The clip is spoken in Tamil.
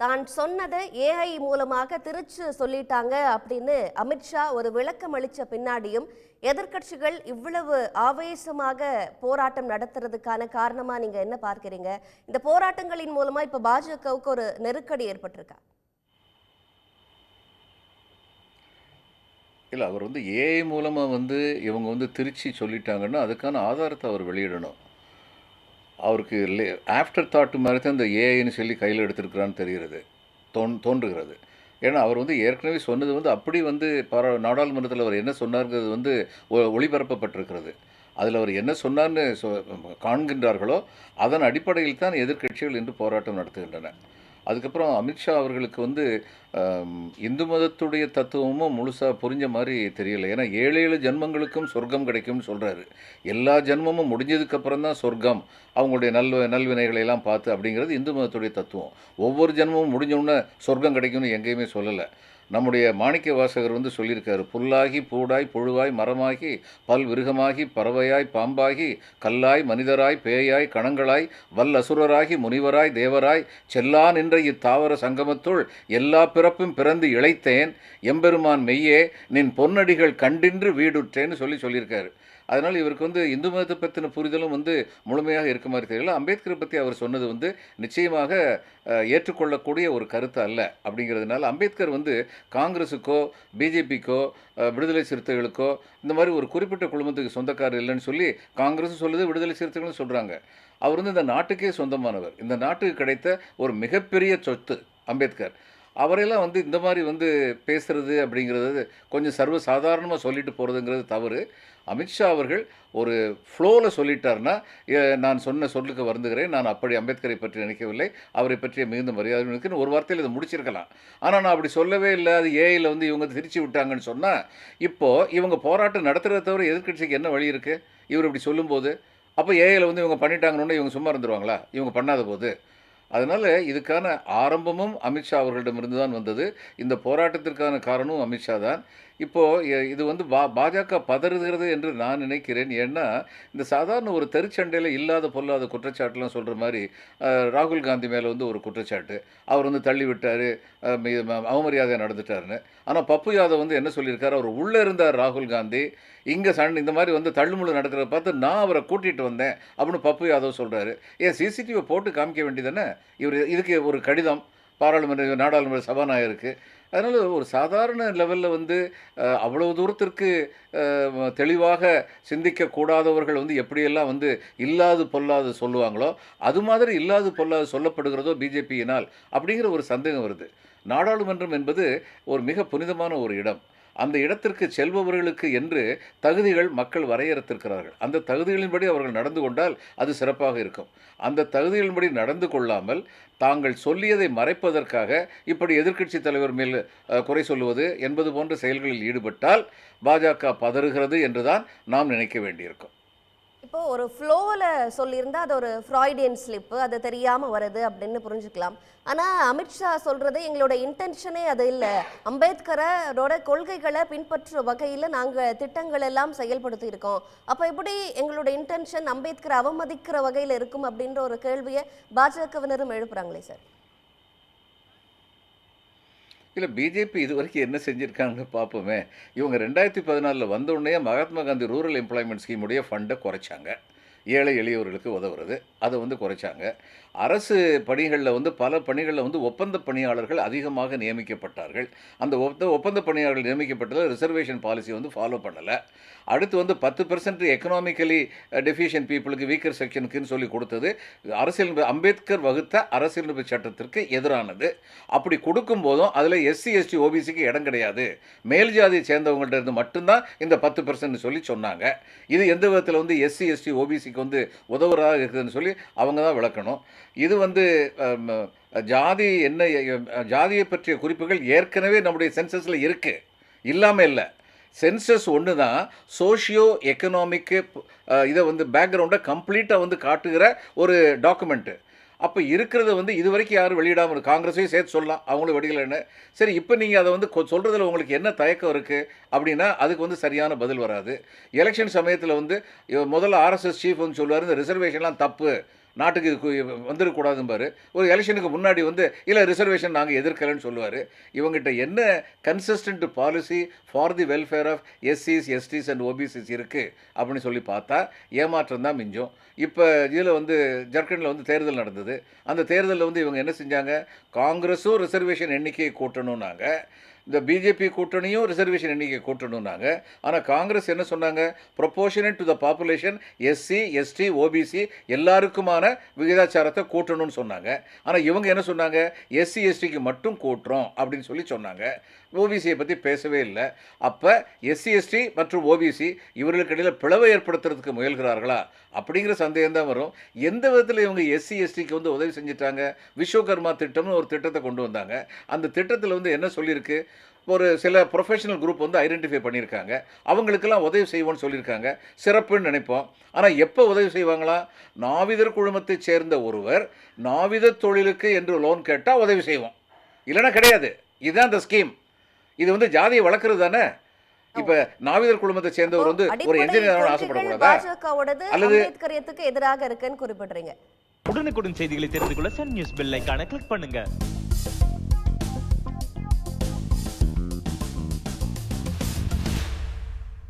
தான் சொன்னதை ஏஐ மூலமாக திருச்சு சொல்லிட்டாங்க அப்படின்னு அமித்ஷா ஒரு விளக்கம் அளித்த பின்னாடியும் எதிர்க்கட்சிகள் இவ்வளவு ஆவேசமாக போராட்டம் நடத்துறதுக்கான காரணமாக நீங்கள் என்ன பார்க்குறீங்க? இந்த போராட்டங்களின் மூலமாக இப்போ பாஜகவுக்கு ஒரு நெருக்கடி ஏற்பட்டிருக்கா? இல்லை அவர் வந்து ஏஐ மூலமாக வந்து இவங்க வந்து திருச்சி சொல்லிட்டாங்கன்னா அதுக்கான ஆதாரத்தை அவர் வெளியிடணும். அவருக்கு ஆஃப்டர் தாட் மாதிரி தான் இந்த ஏஐன்னு சொல்லி கையில் எடுத்திருக்கிறான்னு தெரிகிறது. தோன் தோன்றுகிறது. ஏன்னா அவர் வந்து ஏற்கனவே சொன்னது வந்து அப்படி வந்து பாரா நாடாளுமன்றத்தில் அவர் என்ன சொன்னார்ங்கிறது வந்து ஒ- ஒளிபரப்பப்பட்டிருக்கிறது. அதில் அவர் என்ன சொன்னார்னு சொ காண்கின்றார்களோ அதன் அடிப்படையில் தான் எதிர்க்கட்சிகள் இன்று போராட்டம் நடத்துகின்றன. அதுக்கப்புறம் அமித்ஷா அவர்களுக்கு வந்து இந்து மதத்துடைய தத்துவமும் முழுசாக புரிஞ்ச மாதிரி தெரியல. ஏன்னா ஏழு ஏழு ஜென்மங்களுக்கும் சொர்க்கம் கிடைக்கும்னு சொல்கிறாரு எல்லா ஜென்மமும் முடிஞ்சதுக்கப்புறம் தான் சொர்க்கம். அவங்களுடைய நல்வ நல்வினைகளை எல்லாம் பார்த்து அப்படிங்கிறது இந்து மதத்துடைய தத்துவம். ஒவ்வொரு ஜென்மமும் முடிஞ்சோடனே சொர்க்கம் கிடைக்கும்னு எங்கேயுமே சொல்லலை. நம்முடைய மாணிக்க வாசகர் வந்து சொல்லியிருக்காரு புல்லாகி பூடாய் புழுவாய் மரமாகி பல் விருகமாகி பறவையாய் பாம்பாகி கல்லாய் மனிதராய் பேயாய் கணங்களாய் வல் அசுரராகி முனிவராய் தேவராய் செல்லா நின்ற இத்தாவர சங்கமத்துள் எல்லா பிறப்பும் பிறந்து இழைத்தேன். எம்பெருமான் மெய்யே நின் பொன்னடிகள் கண்டின்று வீடுற்றேன்னு சொல்லி சொல்லியிருக்காரு. அதனால் இவருக்கு வந்து இந்து மதத்தை பற்றின புரிதலும் வந்து முழுமையாக இருக்க மாதிரி தெரியல. அம்பேத்கரை பற்றி அவர் சொன்னது வந்து நிச்சயமாக ஏற்றுக்கொள்ளக்கூடிய ஒரு கருத்து அல்ல அப்படிங்கிறதுனால அம்பேத்கர் வந்து காங்கிரஸுக்கோ பிஜேபிக்கோ விடுதலை சிறுத்தைகளுக்கோ இந்த மாதிரி ஒரு குறிப்பிட்ட குழுமத்துக்கு சொந்தக்காரர் இல்லைன்னு சொல்லி காங்கிரஸும் சொல்லுது விடுதலை சிறுத்தைகளும் சொல்கிறாங்க அவர் வந்து இந்த நாட்டுக்கே சொந்தமானவர். இந்த நாட்டுக்கு கிடைத்த ஒரு மிகப்பெரிய சொத்து அம்பேத்கர். அவரெல்லாம் வந்து இந்த மாதிரி வந்து பேசுகிறது அப்படிங்கிறது கொஞ்சம் சர்வ சாதாரணமாக சொல்லிட்டு போகிறதுங்கிறது தவறு. அமித்ஷா அவர்கள் ஒரு ஃப்ளோவில் சொல்லிட்டார்னா நான் சொன்ன சொல்லுக்கு வருந்துகிறேன். நான் அப்படி அம்பேத்கரை பற்றி நினைக்கவில்லை. அவரை பற்றிய மிகுந்த மரியாதவனுக்குன்னு ஒரு வார்த்தையில் இதை முடிச்சிருக்கலாம். ஆனால் நான் அப்படி சொல்லவே இல்லை. அது ஏஐயில் வந்து இவங்க திரிச்சு விட்டாங்கன்னு சொன்னால் இப்போது இவங்க போராட்டம் நடத்துகிறத தவிர எதிர்க்கட்சிக்கு என்ன வழி இருக்குது இவர் இப்படி சொல்லும்போது அப்போ ஏஐயில் வந்து இவங்க பண்ணிட்டாங்கன்னு இவங்க சும்மா இருந்துருவாங்களா? இவங்க பண்ணாத போது. அதனால் இதுக்கான ஆரம்பமும் அமித்ஷா அவர்களிடமிருந்து தான் வந்தது. இந்த போராட்டத்திற்கான காரணமும் அமித்ஷா தான். இப்போது இது வந்து பா பாஜக பதறுகிறது என்று நான் நினைக்கிறேன். ஏன்னா இந்த சாதாரண ஒரு தெருச்சண்டையில் இல்லாத பொல்லாத குற்றச்சாட்டுலாம் சொல்கிற மாதிரி ராகுல் காந்தி மேலே வந்து ஒரு குற்றச்சாட்டு. அவர் வந்து தள்ளி விட்டார் அவமரியாதை நடந்துட்டாருன்னு. ஆனால் பப்பு யாதவ் வந்து என்ன சொல்லியிருக்காரு? அவர் உள்ளே இருந்தார் ராகுல் காந்தி. இங்கே சண்டை இந்த மாதிரி வந்து தள்ளுமுள்ளு நடக்கிறத பார்த்து நான் அவரை கூட்டிகிட்டு வந்தேன் அப்படின்னு பப்பு யாதவ் சொல்கிறாரு ஏன் சிசிடிவியை போட்டு காமிக்க வேண்டியதானே இவர் இதுக்கு ஒரு கடிதம். பாராளுமன்ற நாடாளுமன்ற சபாநாயகருக்கு. அதனால் ஒரு சாதாரண லெவலில் வந்து அவ்வளவு தூரத்திற்கு தெளிவாக சிந்திக்கக்கூடாதவர்கள் வந்து எப்படியெல்லாம் வந்து இல்லாது பொல்லாது சொல்லுவாங்களோ அது மாதிரி இல்லாது பொல்லாது சொல்லப்படுகிறதோ பிஜேபியினால் அப்படிங்கிற ஒரு சந்தேகம் வருது. நாடாளுமன்றம் என்பது ஒரு மிக புனிதமான ஒரு இடம். அந்த இடத்திற்கு செல்பவர்களுக்கு என்று தகுதிகள் மக்கள் வரையறுத்திருக்கிறார்கள். அந்த தகுதிகளின்படி அவர்கள் நடந்து கொண்டால் அது சிறப்பாக இருக்கும். அந்த தகுதிகளின்படி நடந்து கொள்ளாமல் தாங்கள் சொல்லியதை மறைப்பதற்காக இப்படி எதிர்க்கட்சி தலைவர் மேல் குறை சொல்லுவது என்பது போன்ற செயல்களில் ஈடுபட்டால் பாஜக பதறுகிறது என்றுதான் நாம் நினைக்க வேண்டியிருக்கும். இப்போ ஒரு ஃப்ளோவில் சொல்லியிருந்தா அது ஒரு ஃப்ராய்டியன் ஸ்லிப்பு அது தெரியாமல் வருது அப்படின்னு புரிஞ்சுக்கலாம். ஆனால் அமித்ஷா சொல்றது எங்களோட இன்டென்ஷனே அது இல்லை. அம்பேத்கரோட கொள்கைகளை பின்பற்ற வகையில் நாங்கள் திட்டங்கள் எல்லாம் செயல்படுத்தி இருக்கோம். அப்போ எப்படி எங்களோட இன்டென்ஷன் அம்பேத்கரை அவமதிக்கிற வகையில் இருக்கும் அப்படின்ற ஒரு கேள்வியை பாஜகவினரும் எழுப்புறாங்களே சார்? இல்லை பிஜேபி இது வரைக்கும் என்ன செஞ்சுருக்காங்கன்னு பார்ப்போமே இவங்க ரெண்டாயிரத்தி பதினாலில் வந்த உடனே மகாத்மா காந்தி ரூரல் எம்ப்ளாய்மெண்ட் ஸ்கீமுடைய ஃபண்டை குறைச்சாங்க. ஏழை எளியவர்களுக்கு உதவுறது. அதை வந்து குறைச்சாங்க. அரசு பணிகளில் வந்து பல பணிகளில் வந்து ஒப்பந்த பணியாளர்கள் அதிகமாக நியமிக்கப்பட்டார்கள். அந்த ஒப்பந்த ஒப்பந்த பணியாளர்கள் நியமிக்கப்பட்டதில் ரிசர்வேஷன் பாலிசி வந்து ஃபாலோ பண்ணலை. அடுத்து வந்து பத்து பெர்சன்ட் எக்கனாமிக்கலி டெஃபிஷியன் பீப்புளுக்கு வீக்கர் செக்ஷனுக்குன்னு சொல்லி கொடுத்தது. அரசியல் அம்பேத்கர் வகுத்த அரசியலமைப்பு சட்டத்திற்கு எதிரானது. அப்படி கொடுக்கும் போதும் அதில் எஸ்சி எஸ்டி ஓபிசிக்கு இடம் கிடையாது. மேல் ஜாதியை சேர்ந்தவங்கள்ட்ட இருந்து மட்டும்தான் இந்த பத்து பெர்சன்ட் சொல்லி சொன்னாங்க. இது எந்த விதத்தில் வந்து எஸ்சி எஸ்டி ஓபிசிக்கு வந்து உதவுறதாக இருக்குதுன்னு சொல்லி அவங்க தான் விளக்கணும். இது வந்து ஜாதி என்ன ஜாதியை பற்றிய குறிப்புகள் ஏற்கனவே நம்முடைய சென்சஸில் இருக்குது இல்லாமல் இல்லை. சென்சஸ் ஒன்று தான் சோஷியோ எக்கனாமிக்கு இதை வந்து பேக்ரவுண்டை கம்ப்ளீட்டாக வந்து காட்டுகிற ஒரு டாக்குமெண்ட்டு. அப்போ இருக்கிறத வந்து இது வரைக்கும் யாரும் வெளியிடாமல் காங்கிரஸையும் சேர்த்து சொல்லலாம். அவங்களும் வெடிக்கலன்னு. சரி இப்போ நீங்கள் அதை வந்து கொ- உங்களுக்கு என்ன தயக்கம் இருக்குது அப்படின்னா அதுக்கு வந்து சரியான பதில் வராது. எலெக்ஷன் சமயத்தில் வந்து முதல்ல ஆர்எஸ்எஸ் சீஃப் வந்து சொல்லுவார் இந்த ரிசர்வேஷன்லாம் தப்பு. நாட்டுக்கு வந்துடக்கூடாதும்பாரு ஒரு எலெக்ஷனுக்கு முன்னாடி வந்து இல்லை ரிசர்வேஷன் நாங்கள் எதிர்க்கலைன்னு சொல்லுவார். இவங்ககிட்ட என்ன consistent policy for the welfare of எஸ்சிஸ் STs and OBCs இருக்குது அப்படின்னு சொல்லி பார்த்தா ஏமாற்றம் தான் மிஞ்சும். இப்போ இதில் வந்து ஜர்க்கண்டில் வந்து தேர்தல் நடந்தது. அந்த தேர்தலில் வந்து இவங்க என்ன செஞ்சாங்க? காங்கிரஸும் ரிசர்வேஷன் எண்ணிக்கையை கூட்டணும்னாங்க. இந்த பிஜேபி கூட்டணியும் ரிசர்வேஷன் எண்ணிக்கை கூட்டணும்னாங்க. ஆனால் காங்கிரஸ் என்ன சொன்னாங்க? Proportionate to the population SC ST OBC எல்லாருக்குமான விகிதாச்சாரத்தை கூட்டணும்னு சொன்னாங்க. ஆனால் இவங்க என்ன சொன்னாங்க? எஸ்சி எஸ்டிக்கு மட்டும் கூட்டுறோம் அப்படின்னு சொல்லி சொன்னாங்க. ஓபிசியை பற்றி பேசவே இல்லை. அப்போ எஸ்சி எஸ்டி மற்றும் ஓபிசி இவர்களுக்கு இடையில் பிளவை ஏற்படுத்துறதுக்கு முயல்கிறார்களா? அப்படிங்கிற சந்தேகம் தான் வரும். எந்த விதத்தில் இவங்க எஸ்சி எஸ்டிக்கு வந்து உதவி செஞ்சுட்டாங்க? விஸ்வகர்மா திட்டம்னு ஒரு திட்டத்தை கொண்டு வந்தாங்க. அந்த திட்டத்தில் வந்து என்ன சொல்லியிருக்கு? ஒரு சில ப்ரொஃபஷனல் குரூப் வந்து ஐடென்டிஃபை பண்ணியிருக்காங்க. அவங்களுக்கெல்லாம் உதவி செய்வோம்னு சொல்லியிருக்காங்க. சிறப்புன்னு நினைப்போம். ஆனால் எப்போ உதவி செய்வாங்களா? நாவிதர் குழுமத்தைச் சேர்ந்த ஒருவர் நாவித தொழிலுக்கு என்று லோன் கேட்டால் உதவி செய்வோம். இல்லைன்னா கிடையாது. இதுதான் அந்த ஸ்கீம் இது வந்து ஜாதியை வளர்க்குறது தானே? இப்போ நாவிதர் குழுமத்தை சேர்ந்தவர் வந்து ஒரு என்ஜினியர் ஆசைப்படக்கூடாதா? அல்லது- அம்பேத்கரியத்துக்கு எதிராக இருக்குன்னு குறிப்பிடுறீங்க. உடனுக்குடன் செய்திகளை தெரிந்து கொள்ள சன் நியூஸ் பெல் ஐகானை கிளிக் பண்ணுங்க.